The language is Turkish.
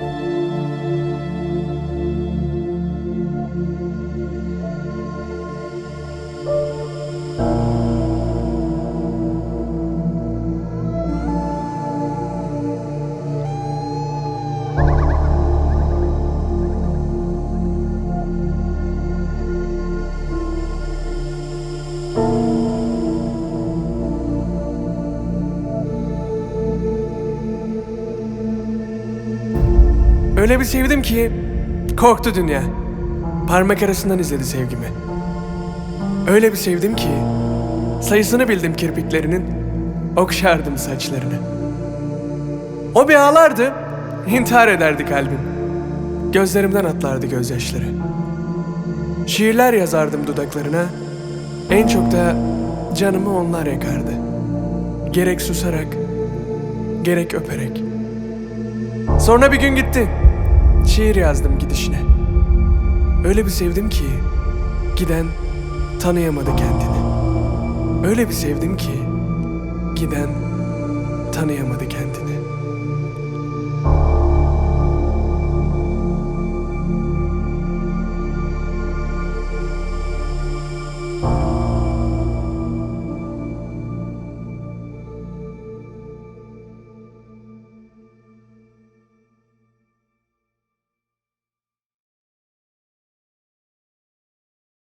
Música Öyle bir sevdim ki korktu dünya. Parmak arasından izledi sevgimi. Öyle bir sevdim ki sayısını bildim kirpiklerinin, okşardım saçlarını. O bir ağlardı, intihar ederdi kalbim. Gözlerimden atlardı gözyaşları. Şiirler yazardım dudaklarına, en çok da canımı onlar yakardı. Gerek susarak, gerek öperek. Sonra bir gün gitti. Şiir yazdım gidişine. Öyle bir sevdim ki giden tanıyamadı kendini. Öyle bir sevdim ki giden tanıyamadı kendini.